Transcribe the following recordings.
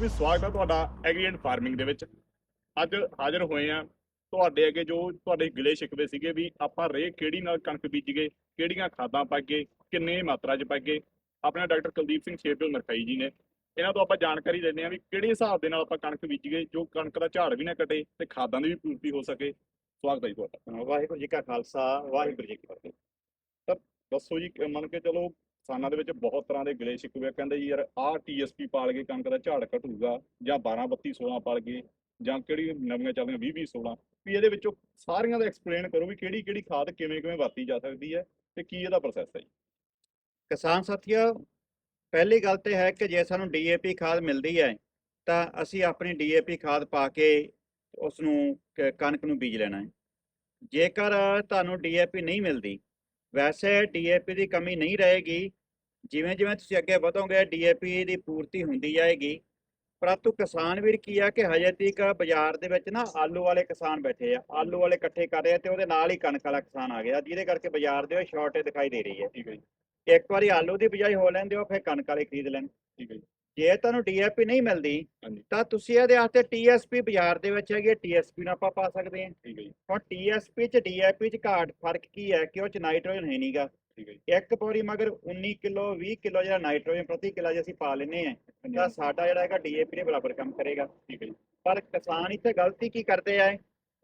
ਵੀ ਸਵਾਗਤ ਹੈ ਤੁਹਾਡਾ ਐਗਰੀ ਐਂਡ ਫਾਰਮਿੰਗ ਦੇ ਵਿੱਚ। ਅੱਜ ਹਾਜ਼ਰ ਹੋਏ ਆ ਤੁਹਾਡੇ ਅੱਗੇ ਜੋ ਤੁਹਾਡੇ ਗਿਲੇ ਸ਼ਿਕਵੇ ਸੀਗੇ ਵੀ ਆਪਾਂ ਰੇ ਕਿਹੜੀ ਨਾਲ ਕਣਕ ਬੀਜੀਏ ਕਿਹੜੀਆਂ ਖਾਦਾਂ ਪਾਈਏ ਕਿੰਨੇ ਮਾਤਰਾ 'ਚ ਪਾਈਏ। ਆਪਣੇ ਡਾਕਟਰ ਕੁਲਦੀਪ ਸਿੰਘ ਸ਼ੇਰਗਿੱਲ ਨਰਖਾਈ ਜੀ ਨੇ। ਇਹਨਾਂ ਤੋਂ ਆਪਾਂ ਜਾਣਕਾਰੀ ਲੈਂਦੇ ਆ ਵੀ ਕਿਹੜੇ ਹਿਸਾਬ ਦੇ ਨਾਲ ਆਪਾਂ ਕਣਕ ਬੀਜੀਏ ਜੋ ਕਣਕ ਦਾ ਝਾੜ ਵੀ ਨਾ ਕਟੇ ਤੇ ਖਾਦਾਂ ਦੀ ਵੀ ਪੂਰਤੀ ਹੋ ਸਕੇ। ਸਵਾਗਤ ਹੈ ਜੀ ਤੁਹਾਡਾ। ਵਾਹਿਗੁਰੂ ਜੀ ਕਾ ਖਾਲਸਾ ਵਾਹਿਗੁਰੂ ਜੀ ਕੀ ਫਤਿਹ। ਦੱਸੋ ਜੀ ਮੰਨ ਕੇ ਚਲੋ ਕਿਸਾਨਾਂ ਦੇ ਵਿੱਚ ਬਹੁਤ ਤਰ੍ਹਾਂ ਦੇ ਗਿਲੇ ਸ਼ਿਕਵੇ ਕਹਿੰਦੇ ਜੀ ਯਾਰ ਆਹ ਟੀਐਸਪੀ ਪਾਲ ਕੇ ਕਣਕ ਦਾ ਝਾੜ ਘਟੂਗਾ ਜਾਂ 12 32 16 ਪਾਲ ਕੇ ਜਾਂ ਕਿਹੜੀ ਨਵੀਆਂ ਚੱਲਦੀਆਂ 20 20 16 ਵੀ ਇਹਦੇ ਵਿੱਚੋਂ ਸਾਰੀਆਂ ਦਾ ਐਕਸਪਲੇਨ ਕਰੋ ਵੀ ਕਿਹੜੀ ਕਿਹੜੀ ਖਾਦ ਕਿਵੇਂ ਕਿਵੇਂ ਵਰਤੀ ਜਾ ਸਕਦੀ ਹੈ ਤੇ ਕੀ ਇਹਦਾ ਪ੍ਰੋਸੈਸ ਹੈ ਜੀ। ਕਿਸਾਨ ਸਾਥੀਓ, ਪਹਿਲੀ ਗੱਲ ਤੇ ਹੈ ਕਿ ਜੇ ਸਾਨੂੰ ਡੀਏਪੀ ਖਾਦ ਮਿਲਦੀ ਹੈ, ਤਾਂ ਅਸੀਂ ਆਪਣੀ ਡੀਏਪੀ ਖਾਦ ਪਾ ਕੇ ਉਸ ਨੂੰ ਕਣਕ ਨੂੰ ਬੀਜ ਲੈਣਾ ਹੈ। ਜੇਕਰ ਤੁਹਾਨੂੰ ਡੀਏਪੀ ਨਹੀਂ ਮਿਲਦੀ, ਵੈਸੇ ਡੀਏਪੀ ਦੀ ਕਮੀ ਨਹੀਂ ਰਹੇਗੀ ਜਿਵੇਂ ਜਿਵੇਂ ਤੁਸੀਂ ਅੱਗੇ ਵਧੋਗੇ ਡੀਏਪੀ ਦੀ ਪੂਰਤੀ ਹੁੰਦੀ ਜਾਏਗੀ। ਪਰੰਤੂ ਕਿਸਾਨ ਵੀਰ ਕੀ ਆ ਕਿ ਹਜੇ ਤੱਕ ਬਾਜ਼ਾਰ ਦੇ ਵਿੱਚ ਨਾ ਆਲੂ ਵਾਲੇ ਕਿਸਾਨ ਬੈਠੇ ਆ। ਆਲੂ ਵਾਲੇ ਇਕੱਠੇ ਕਰ ਰਹੇ ਆ ਤੇ ਉਹਦੇ ਨਾਲ ਹੀ ਕਣਕ ਵਾਲਾ ਕਿਸਾਨ ਆ ਗਿਆ ਜਿਹਦੇ ਕਰਕੇ ਬਾਜ਼ਾਰ ਦੇ ਵਿੱਚ ਸ਼ਾਰਟੇਜ ਦਿਖਾਈ ਦੇ ਰਹੀ ਹੈ। ਠੀਕ ਹੈ ਜੀ। ਇੱਕ ਵਾਰੀ ਆਲੂ ਦੀ ਬਜਾਈ ਹੋ ਲੈਂਦੇ ਹੋ ਫਿਰ ਕਣਕ ਵਾਲੇ ਖਰੀਦ ਲੈਣ। ਠੀਕ ਹੈ ਜੀ। ਜੇ ਤੁਹਾਨੂੰ ਡੀਏਪੀ ਨਹੀਂ ਮਿਲਦੀ। ਤਾਂ ਤੁਸੀਂ ਇਹਦੇ ਵਾਸਤੇ ਟੀਐਸਪੀ ਬਾਜ਼ਾਰ ਦੇ ਵਿੱਚ ਹੈਗੀ ਟੀਐਸਪੀ ਨਾਲ ਆਪਾਂ ਪਾ ਸਕਦੇ ਹਾਂ। ਠੀਕ ਹੈ ਜੀ। ਹੁਣ ਟੀਐਸਪੀ ਚ ਡੀਏਪੀ ਚ ਘਾਟ ਫ਼ਰਕ ਕੀ ਹੈ? ਕਿ ਉਹ ਚ ਨਾਈਟ੍ਰੋਜਨ ਹੈ ਨਹੀਂਗਾ ਠੀਕ ਹੈ ਜੀ। ਇੱਕ ਬੋਰੀ ਮਗਰ 19 ਕਿਲੋ 20 ਕਿਲੋ ਜਿਹੜਾ ਨਾਈਟ੍ਰੋਜਨ ਪ੍ਰਤੀ ਕਿਲਾ ਜੇ ਅਸੀਂ ਪਾ ਲੈਨੇ ਆ ਤਾਂ ਸਾਡਾ ਜਿਹੜਾ ਹੈਗਾ ਡੀਏਪੀ ਦੇ ਬਰਾਬਰ ਕੰਮ ਕਰੇਗਾ। ਠੀਕ ਹੈ ਜੀ। ਪਰ ਕਿਸਾਨ ਇੱਥੇ ਗਲਤੀ ਕੀ ਕਰਦੇ ਆ?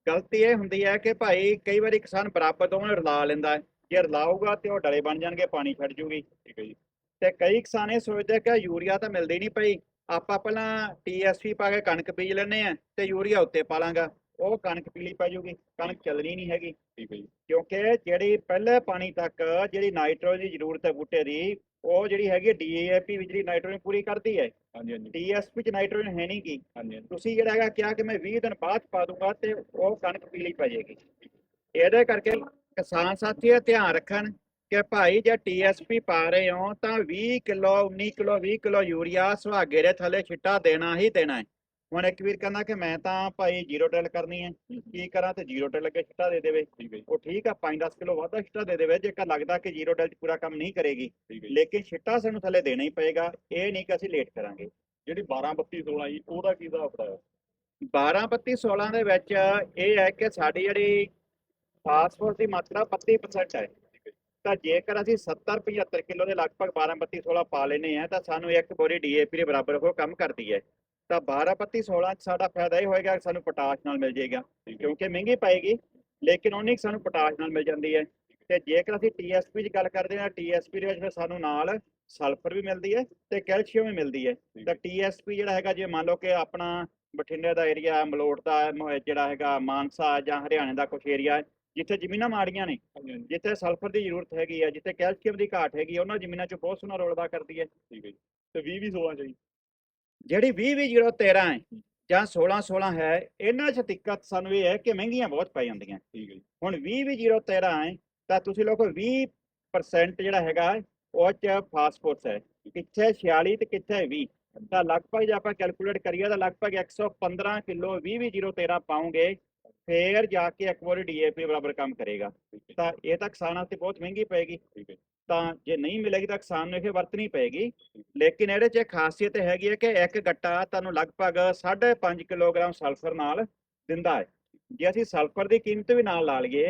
ਗਲਤੀ ਇਹ ਹੁੰਦੀ ਹੈ ਕਿ ਭਾਈ ਕਈ ਵਾਰੀ ਕਿਸਾਨ ਬਰਾਬਰ ਦੋਵਾਂ ਨੂੰ ਰਲਾ ਲੈਂਦਾ ਹੈ। ਜੇ ਰਲਾਊਗਾ ਤੇ ਉਹ ਡਲੇ ਬਣ ਜਾਣਗੇ ਪਾਣੀ ਛੱਡ ਜੂਗੀ। ਠੀਕ ਹੈ ਜੀ। ਤੇ ਕਈ ਕਿਸਾਨ ਇਹ ਸੋਚਦੇ ਕਿ ਯੂਰੀਆ ਤਾਂ ਮਿਲਦੀ ਨਹੀਂ ਪਈ। ਆਪਾਂ ਪਹਿਲਾਂ ਟੀਐਸਪੀ ਪਾ ਕੇ ਕਣਕ ਬੀਜ ਲੈਨੇ ਆ ਤੇ ਯੂਰੀਆ ਉੱਤੇ ਪਾ ਲਾਂਗਾ। ਉਹ ਕਣਕ ਪੀਲੀ ਪੈ ਜੂਗੀ ਕਣਕ ਚੱਲਣੀ ਨਹੀਂ ਹੈਗੀ। ਠੀਕ ਹੈ ਜੀ। ਕਿਉਂਕਿ ਜਿਹੜੀ ਪਹਿਲੇ ਪਾਣੀ ਤੱਕ ਜਿਹੜੀ ਨਾਈਟ੍ਰੋਜਨ ਦੀ ਜ਼ਰੂਰਤ ਹੈ ਬੂਟੇ ਦੀ ਉਹ ਜਿਹੜੀ ਹੈਗੀ ਡੀਏਪੀ ਵਿੱਚ ਜਿਹੜੀ ਨਾਈਟ੍ਰੋਜਨ ਪੂਰੀ ਕਰਦੀ ਹੈ। ਹਾਂਜੀ ਹਾਂਜੀ। ਟੀਐਸਪੀ ਚ ਨਾਈਟ੍ਰੋਜਨ ਹੈ ਨਹੀਂ ਗੀ। ਹਾਂਜੀ ਤੁਸੀਂ ਜਿਹੜਾ ਹੈਗਾ ਕਿਹਾ ਕਿ ਮੈਂ 20 ਦਿਨ ਬਾਅਦ ਪਾ ਦੂੰਗਾ ਤੇ ਉਹ ਕਣਕ ਪੀਲੀ ਪੈ ਜਾਏਗੀ। ਇਹਦੇ ਕਰਕੇ ਕਿਸਾਨ ਸਾਥੀ ਇਹ ਧਿਆਨ ਰੱਖਣ ਕਿ ਭਾਈ ਜੇ ਟੀਐਸਪੀ ਪਾ ਰਹੇ ਹੋ ਤਾਂ 20 ਕਿਲੋ 19 ਕਿਲੋ 20 ਕਿਲੋ ਯੂਰੀਆ ਸੁਹਾਗੇ ਦੇ ਥੱਲੇ ਛਿੱਟਾ ਦੇਣਾ ਹੀ ਦੇਣਾ ਹੈ। ਹੁਣ ਇੱਕ ਵੀਰ ਕਹਿੰਦਾ ਕਿ ਮੈਂ ਤਾਂ ਭਾਈ ਜ਼ੀਰੋ ਟਿਲ ਕਰਨੀ ਹੈ ਕੀ ਕਰਾਂ ਤੇ ਜ਼ੀਰੋ ਟਿਲ ਕੇ ਛਿੱਟਾ ਦੇ ਦੇਵੇ? ਜੀ। ਉਹ ਠੀਕ ਆ 5-10 ਕਿਲੋ ਵਾਧਾ ਛਿੱਟਾ ਦੇ ਦੇਵੇ ਜੇਕਰ ਲੱਗਦਾ ਕਿ ਜ਼ੀਰੋ ਟਿਲ ਚ ਪੂਰਾ ਕੰਮ ਨਹੀਂ ਕਰੇਗੀ। ਜੀ। ਲੇਕਿਨ ਛਿੱਟਾ ਸਾਨੂੰ ਥੱਲੇ ਦੇਣਾ ਹੀ ਪਏਗਾ ਇਹ ਨਹੀਂ ਕਿ ਅਸੀਂ ਲੇਟ ਕਰਾਂਗੇ। ਜਿਹੜੀ 12 32 16 ਜੀ ਉਹਦਾ ਕੀ ਹਿਸਾਬ ਹੈ? 12 32 16 ਦੇ ਵਿੱਚ ਇਹ ਹੈ ਕਿ ਸਾਡੀ ਜਿਹੜੀ ਫਾਸਫੋਰਸ ਦੀ ਮਾਤਰਾ 32% ਹੈ। ਤਾਂ ਜੇਕਰ ਅਸੀਂ 70 75 ਕਿਲੋ ਦੇ ਲਗਭਗ 12 32 16 ਪਾ ਲੈਨੇ ਆ ਤਾਂ ਸਾਨੂੰ ਇੱਕ ਬੋਰੀ ਡੀਏਪੀ ਦੇ ਬਰਾਬਰ ਉਹ ਕੰਮ ਕਰਦੀ ਹੈ। ਤਾਂ 12 32 16 ਚ ਸਾਡਾ ਫਾਇਦਾ ਇਹ ਹੋਏਗਾ ਕਿ ਸਾਨੂੰ ਪੋਟਾਸ਼ ਨਾਲ ਮਿਲ ਜਾਏਗਾ ਕਿਉਂਕਿ ਮਹਿੰਗੀ ਪਏਗੀ ਲੇਕਿਨ ਉਹਨੀ ਸਾਨੂੰ ਪੋਟਾਸ਼ ਨਾਲ ਮਿਲ ਜਾਂਦੀ ਹੈ। ਤੇ ਜੇਕਰ ਅਸੀਂ ਟੀਐਸਪੀ ਦੀ ਗੱਲ ਕਰਦੇ ਹਾਂ ਟੀਐਸਪੀ ਦੇ ਵਿੱਚ ਫਿਰ ਸਾਨੂੰ ਨਾਲ ਸਲਫਰ ਵੀ ਮਿਲਦੀ ਹੈ ਤੇ ਕੈਲਸ਼ੀਅਮ ਵੀ ਮਿਲਦੀ ਹੈ। ਤਾਂ ਟੀਐਸਪੀ ਜਿਹੜਾ ਹੈਗਾ ਜੇ ਮੰਨ ਲਓ ਕਿ ਆਪਣਾ ਬਠਿੰਡੇ ਦਾ ਏਰੀਆ ਮਲੋਟ ਦਾ ਜਿਹੜਾ ਹੈਗਾ ਮਾਨਸਾ ਜਾਂ ਹਰਿਆਣੇ ਦਾ ਕੁਝ ਏਰੀਆ ਜਿੱਥੇ ਜ਼ਮੀਨਾਂ ਮਾੜੀਆਂ ਨੇ ਜਿੱਥੇ ਸਲਫਰ ਦੀ ਜ਼ਰੂਰਤ ਹੈਗੀ ਆ ਜਿੱਥੇ ਕੈਲਸ਼ੀਅਮ ਦੀ ਘਾਟ ਹੈਗੀ ਉਹਨਾਂ ਜ਼ਮੀਨਾਂ 'ਚ ਬਹੁਤ ਸੋਹਣਾ ਰੋਲ ਅਦਾ ਕਰਦੀ ਹੈ। ਠੀਕ ਹੈ ਜੀ। ਤੇ 20 20 16 ਚ ਜੀ। ਜਿਹੜੀ 20 20 ਜਿਹੜਾ 13 ਹੈ ਜਾਂ 16 16 ਹੈ ਇਹਨਾਂ 'ਚ ਦਿੱਕਤ ਸਾਨੂੰ ਇਹ ਹੈ ਕਿ ਮਹਿੰਗੀਆਂ ਬਹੁਤ ਪੈ ਜਾਂਦੀਆਂ। ਠੀਕ ਹੈ ਹੁਣ 20 20 ਜਿਹੜਾ 13 ਹੈ ਤਾਂ ਤੁਸੀਂ ਲੋਕੋ 20% ਜਿਹੜਾ ਹੈਗਾ ਉਹ 'ਚ ਫਾਸਫੋਰਸ ਹੈ। ਕਿੱਥੇ 46 ਤੇ ਕਿੱਥੇ 20 ਤਾਂ ਲਗਭਗ ਜੇ ਆਪਾਂ ਕੈਲਕੂਲੇਟ ਕਰੀਏ ਤਾਂ ਲਗਭਗ 115 ਕਿਲੋ 20 20 013 ਪਾਉਂਗੇ। ਫੇਰ ਜਾ ਕੇ ਇੱਕ ਵਾਰੀ ਡੀਏਪੀ ਬਰਾਬਰ ਕੰਮ ਕਰੇਗਾ। ਹੈ। ਤਾਂ ਇਹ ਤਾਂ ਕਿਸਾਨਾਂ ਤੇ ਬਹੁਤ ਮਹਿੰਗੀ ਪਏਗੀ। ਹੈ। ਤਾਂ ਜੇ ਨਹੀਂ ਮਿਲੇਗੀ ਤਾਂ ਕਿਸਾਨ ਨੂੰ ਇਹ ਵਰਤਣੀ ਪਏਗੀ। ਲੇਕਿਨ ਇਹਦੇ 'ਚ ਖਾਸੀਅਤ ਹੈਗੀ ਹੈ ਕਿ ਇੱਕ ਗੱਟਾ ਤੁਹਾਨੂੰ ਲਗਭਗ 5.5 ਕਿਲੋਗ੍ਰਾਮ ਸਲਫਰ ਨਾਲ ਦਿੰਦਾ ਹੈ। ਜੇ ਅਸੀਂ ਸਲਫਰ ਦੀ ਕੀਮਤ ਵੀ ਨਾਲ ਲਾ ਲਈਏ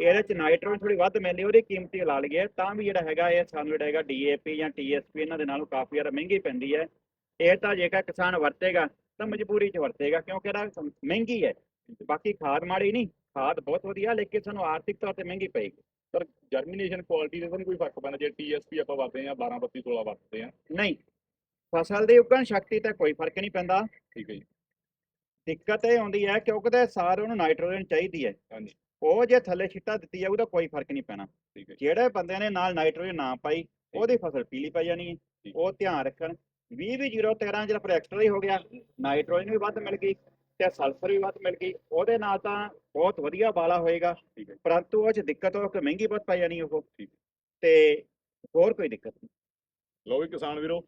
ਇਹਦੇ 'ਚ ਨਾਈਟ੍ਰੋਜਨ ਥੋੜੀ ਵੱਧ ਮਿਲਦੀ ਉਹਦੀ ਕੀਮਤ ਵੀ ਲਾ ਲਈਏ ਤਾਂ ਵੀ ਜਿਹੜਾ ਹੈਗਾ ਇਹ ਸਾਨੂੰ ਜਿਹੜਾ ਹੈਗਾ ਡੀਏਪੀ ਜਾਂ ਟੀਐਸਪੀ ਇਹਨਾਂ ਦੇ ਨਾਲੋਂ ਕਾਫੀ ਜ਼ਿਆਦਾ ਮਹਿੰਗੀ ਪੈਂਦੀ ਹੈ। ਇਹ ਤਾਂ ਜੇਕਰ ਕਿਸਾਨ ਵਰਤੇਗਾ ਤਾਂ ਮਜਬੂਰੀ 'ਚ ਵਰਤੇਗਾ ਕਿਉਂਕਿ ਇਹਦਾ ਮਹਿੰਗੀ ਹੈ। ਬਾਕੀ ਖਾਦ ਮਾੜੀ ਨਹੀਂ ਖਾਦ ਬਹੁਤ ਵਧੀਆ ਲੇਕਿਨ ਸਾਨੂੰ ਆਰਥਿਕ ਤੌਰ ਤੇ ਮਹਿੰਗੀ ਪਏਗੀ। ਸਰ ਜਰਮੀਨੇਸ਼ਨ ਕੁਆਲਿਟੀ ਦਾ ਕੋਈ ਫ਼ਰਕ ਪੈਂਦਾ ਜੇ ਟੀਐਸਪੀ ਆਪਾਂ ਵਰਤਦੇ ਆ 12 32 16 ਵਰਤਦੇ ਆ ਨਹੀਂ ਫਸਲ ਦੀ ਉਗਣ ਸ਼ਕਤੀ ਤੇ ਕੋਈ ਫ਼ਰਕ ਨਹੀਂ ਪੈਂਦਾ। ਠੀਕ ਹੈ ਜੀ। ਦਿੱਕਤ ਇਹ ਆਉਂਦੀ ਹੈ ਕਿਉਂਕਿ ਤੇ ਸਾਰਿਆਂ ਨੂੰ ਨਾਈਟ੍ਰੋਜਨ ਚਾਹੀਦੀ ਹੈ। ਹਾਂਜੀ। ਉਹ ਜੇ ਥੱਲੇ ਛਿੱਟਾ ਦਿੱਤੀ ਜਾਊ ਤਾਂ ਕੋਈ ਫ਼ਰਕ ਨਹੀਂ ਪੈਣਾ। ਜਿਹੜੇ ਬੰਦੇ ਨੇ ਨਾਲ ਨਾਈਟ੍ਰੋਜਨ ਨਾ ਪਾਈ ਉਹਦੀ ਫਸਲ ਪੀਲੀ ਪੈ ਜਾਣੀ ਹੈ। ਉਹ ਧਿਆਨ ਰੱਖਣ। 20 ਵੀ 013 ਜਿਹੜਾ ਪਰ ਐਕਸਟਰਾ ਹੀ ਹੋ ਗਿਆ ਨਾਈਟ੍ਰੋਜਨ ਵੀ ਵੱਧ ਮਿਲ ਗਈ। ਤੇ ਸਲਫਰ ਵੀ ਵੱਧ ਮਿਲ ਗਈ। ਉਹਦੇ ਨਾਲ ਤਾਂ ਬਹੁਤ ਵਧੀਆ ਬਾਲਾ ਹੋਏਗਾ। ਪਰੰਤੂ ਉਹ ਚ ਦਿੱਕਤ ਉਹ ਕਿ ਮਹਿੰਗੀ ਬਹੁਤ ਪੈ ਜਾਣੀ ਉਹ। ਤੇ ਹੋਰ ਕੋਈ ਦਿੱਕਤ ਨਹੀਂ। ਲੋ ਵੀ ਕਿਸਾਨ ਵੀਰੋ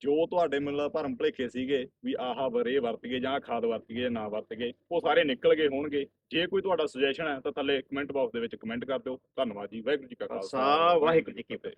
ਜੋ ਤੁਹਾਡੇ ਮਤਲਬ ਭਰਮ ਭਲੇਖੇ ਸੀਗੇ ਵੀ ਆਹ ਵਰੇ ਵਰਤੀਏ ਜਾਂ ਖਾਦ ਵਰਤੀਏ ਜਾਂ ਨਾ ਵਰਤੀਏ ਉਹ ਸਾਰੇ ਨਿਕਲ ਗਏ ਹੋਣਗੇ। ਜੇ ਕੋਈ ਤੁਹਾਡਾ ਸੁਜੈਸ਼ਨ ਹੈ ਤਾਂ ਥੱਲੇ ਕਮੈਂਟ ਬਾਕਸ ਦੇ ਵਿੱਚ ਕਮੈਂਟ ਕਰ ਦਿਓ। ਧੰਨਵਾਦ ਜੀ ਵਾਹਿਗੁਰੂ ਜੀ ਕਾ ਖਾਲਸਾ ਵਾਹਿਗੁਰੂ ਜੀ ਕੀ ਫਤਿਹ।